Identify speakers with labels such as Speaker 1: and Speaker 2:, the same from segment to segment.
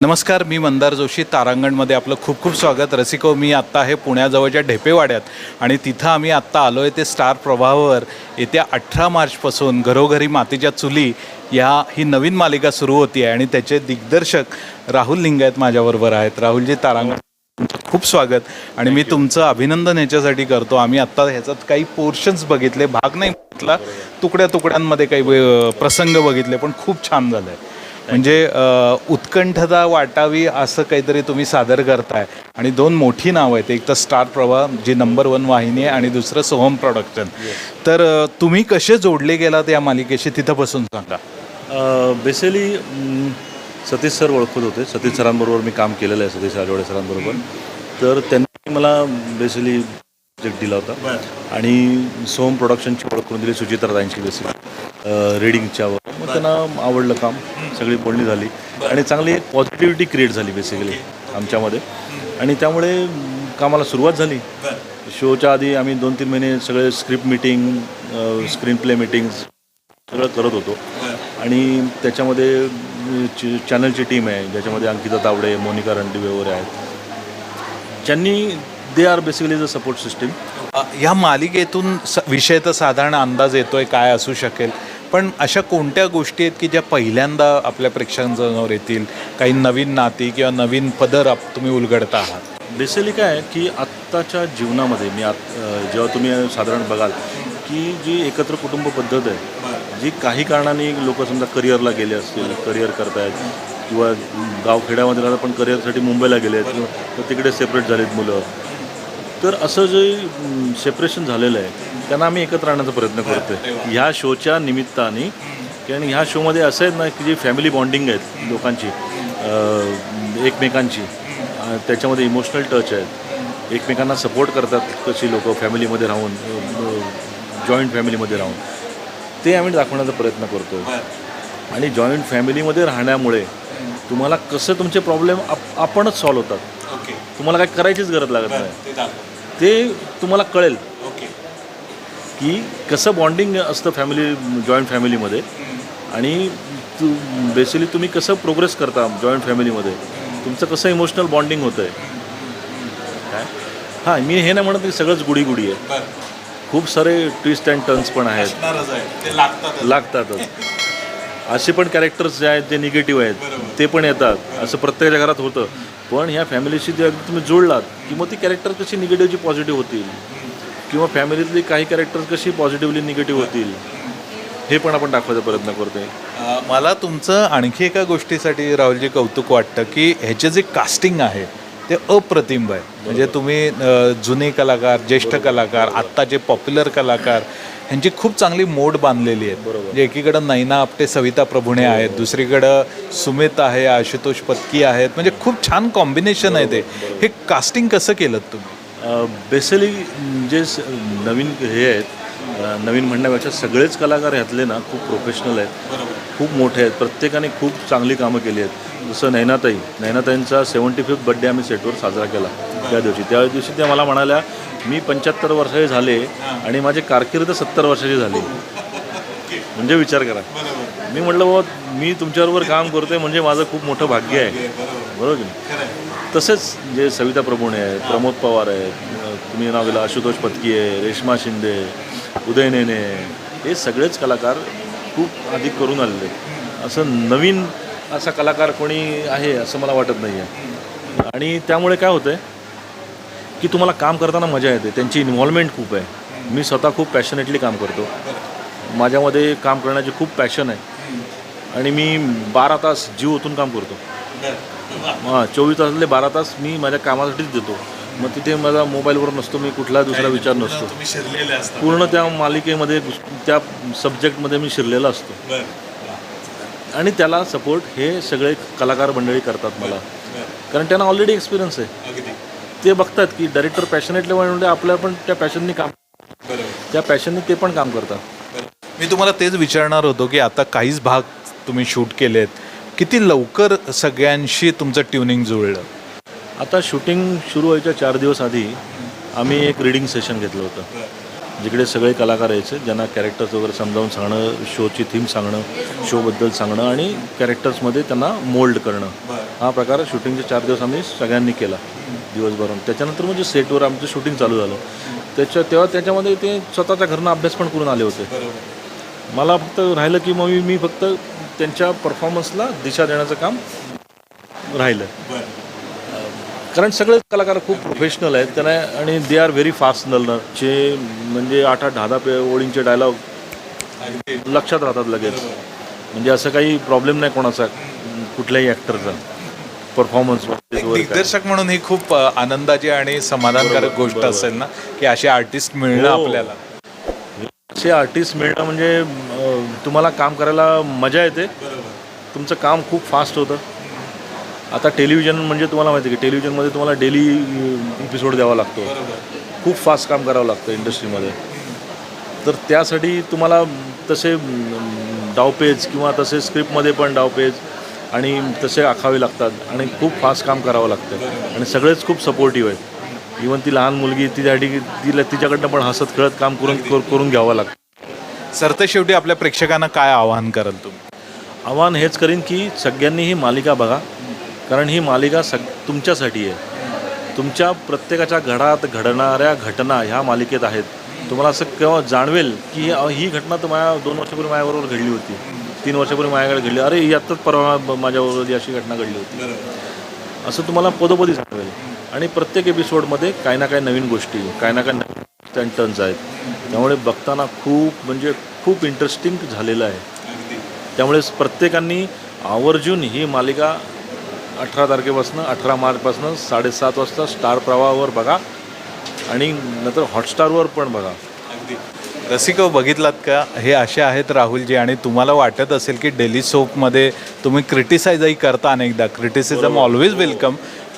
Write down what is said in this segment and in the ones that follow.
Speaker 1: नमस्कार मी मंदार जोशी तारांगणमध्ये आपलं खूप खूप स्वागत. रसिको मी आत्ता आहे पुण्याजवळच्या ढेपेवाड्यात आणि तिथं आम्ही आत्ता आलो आहे ते स्टार प्रभावर येत्या अठरा मार्चपासून घरोघरी मातीच्या चुली या ही नवीन मालिका सुरू होती आहे आणि त्याचे दिग्दर्शक राहुल लिंगायत माझ्याबरोबर आहेत. राहुलजी तारांगण खूप स्वागत. आणि मी तुमचं अभिनंदन याच्यासाठी करतो. आम्ही आत्ता ह्याच्यात काही पोर्शन्स बघितले. भाग नाही बघितला तुकड्या तुकड्यांमध्ये काही प्रसंग बघितले पण खूप छान झालं आहे म्हणजे उत्कंठता वाटावी असं काहीतरी तुम्ही सादर करताय. आणि दोन मोठी नावं आहेत. एक तर स्टार प्रभा जी नंबर वन वाहिनी आहे आणि दुसरं सोहम प्रोडक्शन तर तुम्ही कसे जोडले गेलात या मालिकेशी? तिथं बसून सांगा.
Speaker 2: बेसिकली सतीश सर ओळखत होते. सतीश सरांबरोबर मी काम केलेलं आहे सतीश राजवाडे सरांबरोबर. तर त्यांनी मला बेसिकली प्रोजेक्ट दिला होता. आणि सोम प्रोडक्शनची ओळख करून दिली सुचित्रा ताईंची बेसिकली रिडिंगच्या मग त्यांना आवडलं काम. सगळी बोलणी झाली. आणि चांगली एक पॉझिटिव्हिटी क्रिएट झाली बेसिकली आमच्यामध्ये. आणि त्यामुळे कामाला सुरुवात झाली. शोच्या आधी आम्ही दोन तीन महिने सगळे script meeting screen play meetings सगळं करत होतो. आणि त्याच्यामध्ये चॅनलची टीम आहे. ज्याच्यामध्ये अंकिता तावडे मोनिका रणदिवे वगैरे आहेत. ज्यांनी they are basically the support system
Speaker 1: uh, या मालिकेतून स विषय तर साधारण अंदाज येतोय काय असू शकेल. पण अशा कोणत्या गोष्टी आहेत की ज्या पहिल्यांदा आपल्या प्रेक्षकांसमोर येतील? काही नवीन नाती किंवा नवीन पदर आप तुम्ही उलगडता आहात?
Speaker 2: बेसिकली काय आहे की आत्ताच्या जीवनामध्ये मी आत अं, जेव्हा तुम्ही साधारण बघाल की जी एकत्र कुटुंब पद्धत आहे जी काही कारणाने लोक समजा करिअरला गेले असतील करिअर करतायत किंवा गावखेड्यामध्ये राहतात पण करिअरसाठी मुंबईला गेले आहेत किंवा तर तिकडे सेपरेट झालेत मुलं. तर असं जे सेपरेशन झालेलं आहे त्यांना आम्ही एकत्र आणण्याचा प्रयत्न करतो आहे ह्या शोच्या निमित्ताने कारण आणि ह्या शोमध्ये असं आहेत ना की जी फॅमिली बॉन्डिंग आहेत लोकांची एकमेकांची त्याच्यामध्ये इमोशनल टच आहेत. एकमेकांना सपोर्ट करतात कशी लोक फॅमिलीमध्ये राहून जॉईंट फॅमिलीमध्ये राहून. ते आम्ही दाखवण्याचा प्रयत्न करतो आणि जॉईंट फॅमिलीमध्ये राहण्यामुळे तुम्हाला कसं तुमचे प्रॉब्लेम आप आपणच सॉल्व होतात. तुम्हाला काय करायचीच गरज लागत नाही.
Speaker 1: ते
Speaker 2: ते तुम्हाला कळेल.
Speaker 1: ओके.
Speaker 2: की कसं बॉन्डिंग असतं फॅमिली जॉईंट फॅमिलीमध्ये आणि तू बेसिकली तुम्ही कसं प्रोग्रेस करता जॉईंट फॅमिलीमध्ये? तुमचं कसं इमोशनल बॉन्डिंग होतं आहे काय? हां मी हे नाही म्हणत की सगळंच गुडी गुडी आहे खूप सारे ट्विस्ट अँड टर्न्स पण आहेत.
Speaker 1: ते लागतात
Speaker 2: लागतातच. असे पण कॅरेक्टर्स जे आहेत जे निगेटिव्ह आहेत. ते पण येतात. असं प्रत्येकाच्या घरात होतं. पण ह्या फॅमिलीशी जे अगदी तुम्ही जोडलात की मग ती कॅरेक्टर कशी निगेटिव्हची पॉझिटिव्ह होतील? किंवा फॅमिलीतली काही कॅरेक्टर कशी पॉझिटिव्हली निगेटिव्ह होतील? हे पण आपण दाखवायचा प्रयत्न करतोय.
Speaker 1: मला तुमचं आणखी एका गोष्टीसाठी राहुलजी कौतुक वाटतं की ह्याचे जे कास्टिंग आहे ते अप्रतिम आहे. म्हणजे तुम्ही जुने कलाकार ज्येष्ठ कलाकार आत्ताचे पॉप्युलर कलाकार ह्यांची खूप चांगली मोड बांधलेली आहे
Speaker 2: बरोबर.
Speaker 1: म्हणजे एकीकडं नैना आपटे सविता प्रभुणे आहेत. दुसरीकडं सुमित आहे आशुतोष पत्की आहेत. म्हणजे खूप छान कॉम्बिनेशन आहे ते. हे कास्टिंग कसं केलं तुम्ही?
Speaker 2: बेसिकली जे स- नवीन हे आहेत. नवीन म्हणण्यापेक्षा सगळेच कलाकार ह्यातले ना खूप प्रोफेशनल आहेत. खूप मोठे आहेत. प्रत्येकाने खूप चांगली कामं केली आहेत. जसं नैनाताई. नैनाताईंचा सेवन्टी फिफ्थ बड्डे आम्ही सेटवर साजरा केला. त्या दिवशी. त्या दिवशी त्या मला म्हणाल्या मी पंच्याहत्तर वर्षाचे झाले आणि माझी कारकीर्द सत्तर वर्षाची झाली. म्हणजे विचार करा. मी म्हटलं बाबा मी तुमच्याबरोबर काम करतोय म्हणजे माझं खूप मोठं भाग्य आहे. बरोबर. की नाही? तसेच जे सविता प्रभुणे आहेत प्रमोद पवार आहेत तुम्ही नाव गेलं आशुतोष पत्की आहे रेश्मा शिंदे उदय नेने हे सगळेच कलाकार खूप आधी करून आलेले. असं नवीन असा कलाकार कोणी आहे असं मला वाटत नाही आहे आणि त्यामुळे काय होतं आहे की तुम्हाला काम करताना मजा येते. त्यांची इन्व्हॉल्वमेंट खूप आहे. मी स्वतः खूप पॅशनेटली काम करतो. माझ्यामध्ये काम करण्याची खूप पॅशन आहे. आणि मी बारा तास जीव ओतून काम करतो. हां चोवीस तासातले बारा तास मी माझ्या कामासाठीच देतो. मग तिथे माझा मोबाईलवर नसतो मी कुठला दुसरा विचार नसतो. पूर्ण त्या मालिकेमध्ये त्या सब्जेक्टमध्ये मी शिरलेला असतो. आणि त्याला सपोर्ट हे सगळे कलाकार मंडळी करतात मला. कारण त्यांना ऑलरेडी एक्सपिरियन्स आहे. ते बघतात की डायरेक्टर पॅशनेटले म्हणजे आपल्या पण त्या पॅशननी काम त्या पॅशननी ते पण काम करतात.
Speaker 1: मी तुम्हाला तेच विचारणार होतो की आता काहीच भाग तुम्ही शूट केलेत. किती लवकर सगळ्यांशी तुमचं ट्युनिंग जुळलं?
Speaker 2: आता शूटिंग सुरू व्हायच्या चार दिवस आधी आम्ही एक रिडिंग सेशन घेतलं होतं. जिकडे सगळे कलाकार यायचे ज्यांना कॅरेक्टर्स वगैरे समजावून सांगणं शोची थीम सांगणं शोबद्दल सांगणं आणि कॅरेक्टर्समध्ये त्यांना मोल्ड करणं. हा प्रकार शूटिंगचे चार दिवस आम्ही सगळ्यांनी केला. दिवसभरून त्याच्यानंतर म्हणजे सेटवर आमचं शूटिंग चालू झालं. त्याच्या तेव्हा त्याच्यामध्ये ते स्वतःच्या घरनं अभ्यास पण करून आले होते. मला फक्त राहिलं की मग मी- मी फक्त त्यांच्या परफॉर्मन्सला दिशा देण्याचं काम राहिलं. कारण सगळेच कलाकार खूप प्रोफेशनल आहेत. त्यांना आणि they are very fast learner जे म्हणजे आठ आठ दहा दहा पे- ओळींचे डायलॉग लक्षात राहतात लगेच. म्हणजे असं काही प्रॉब्लेम नाही कोणाचा कुठल्याही ॲक्टरचा परफॉर्मन्स
Speaker 1: दिग्दर्शक म्हणून ही खूप आनंदाची आणि समाधानकारक गोष्ट असेल ना की असे आर्टिस्ट मिळणं
Speaker 2: हो.
Speaker 1: आपल्याला.
Speaker 2: असे आर्टिस्ट मिळणं म्हणजे तुम्हाला काम करायला मजा येते. तुमचं काम खूप फास्ट होतं. आता टेलिव्हिजन म्हणजे तुम्हाला माहिती आहे की टेलिव्हिजनमध्ये तुम्हाला डेली एपिसोड द्यावा लागतो. खूप फास्ट काम करावं लागतं इंडस्ट्रीमध्ये तर त्यासाठी तुम्हाला तसे डावपेज किंवा तसे स्क्रिप्टमध्ये पण डावपेज आणि तसे आखावे लागतात आणि खूप फास्ट काम करावं लागतं. आणि सगळेच खूप सपोर्टिव्ह आहेत. इवन ती लहान मुलगी तिच्यासाठी तिला तिच्याकडनं पण हसत खेळत काम करून कर- करून घ्यावं लागतं.
Speaker 1: सरते शेवटी आपल्या प्रेक्षकांना काय आवाहन कराल तुम्ही?
Speaker 2: आव्हान हेच करीन की सगळ्यांनी ही मालिका बघा. कारण ही मालिका सग तुमच्यासाठी आहे. तुमच्या प्रत्येकाच्या घरात घडणाऱ्या घटना ह्या मालिकेत आहेत. तुम्हाला असं केव्हा जाणवेल की ही- ही घटना तर माझ्या दोन वर्षापूर्वी माझ्याबरोबर घडली होती. तीन वर्षापूर्वी माझ्याकडे घडली. अरे यातच परवा माझ्याबरोबर अशी घटना घडली होती. असं तुम्हाला पदोपदी जाणवेल आणि प्रत्येक एपिसोडमध्ये काही ना काही नवीन गोष्टी काही ना काही नवीन टर्न्स आहेत. त्यामुळे बघताना खूप म्हणजे खूप इंटरेस्टिंग झालेलं आहे. त्यामुळे प्रत्येकांनी आवर्जून ही मालिका अठरा तारखेपासून अठरा मार्चपासून साडेसात वाजता स्टार प्रवाहावर बघा आणि नंतर हॉटस्टारवर पण बघा.
Speaker 1: रसिको बघितलात का? हे असे आहेत राहुलजी आणि तुम्हाला वाटत असेल की डेली सोपमध्ये तुम्ही क्रिटिसाइजही करता अनेकदा. क्रिटिसिझम ऑलवेज वेलकम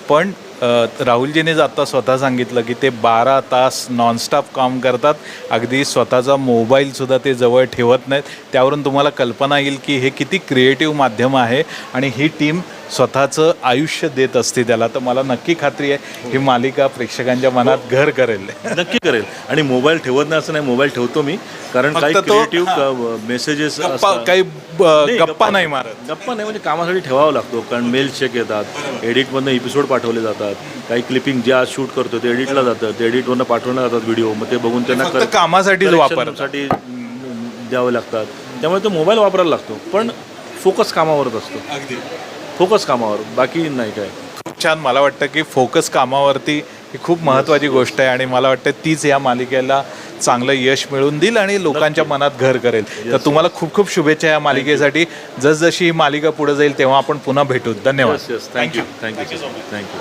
Speaker 1: पण अ, राहुलजीने आता स्वतः सांगितलं की ते बारा तास नॉनस्टॉप काम करतात. अगदी स्वतःचा मोबाईलसुद्धा ते जवळ ठेवत नाहीत. त्यावरून तुम्हाला कल्पना येईल की हे किती क्रिएटिव्ह माध्यम आहे. आणि ही टीम स्वतःचं आयुष्य देत असते त्याला तर मला नक्की खात्री आहे ही मालिका प्रेक्षकांच्या मनात घर करेल.
Speaker 2: नक्की करेल. आणि मोबाईल ठेवत नाही असं नाही मोबाईल ठेवतो मी कारण
Speaker 1: फक्त
Speaker 2: काही
Speaker 1: तो-
Speaker 2: क्रिएटिव्ह मेसेजेस
Speaker 1: गप्पा काही ब- गप्पा नाही मारत.
Speaker 2: गप्पा नाही म्हणजे कामासाठी ठेवावा लागतो कारण मेल चेक येतात. एडिटमधनं एपिसोड पाठवले जातात. काही क्लिपिंग जे आज शूट करतो ते एडिटला जातं. ते एडिटवरनं पाठवल्या जातात व्हिडिओ मग ते बघून त्यांना
Speaker 1: फक्त कामासाठीच वापरतात.
Speaker 2: साठी द्यावे लागतात. त्यामुळे तो मोबाईल वापरायला लागतो पण फोकस कामावरच असतो. फोकस कामावर बाकी नाही काय.
Speaker 1: खूप छान मला वाटतं की फोकस कामावरती ही खूप महत्त्वाची गोष्ट आहे आणि मला वाटतं तीच या मालिकेला चांगलं यश मिळवून देईल आणि लोकांच्या मनात घर करेल. तर तुम्हाला खूप खूप शुभेच्छा या मालिकेसाठी. जसजशी ही मालिका पुढे जाईल तेव्हा आपण पुन्हा भेटू. धन्यवाद.
Speaker 2: Thank you thank you thank you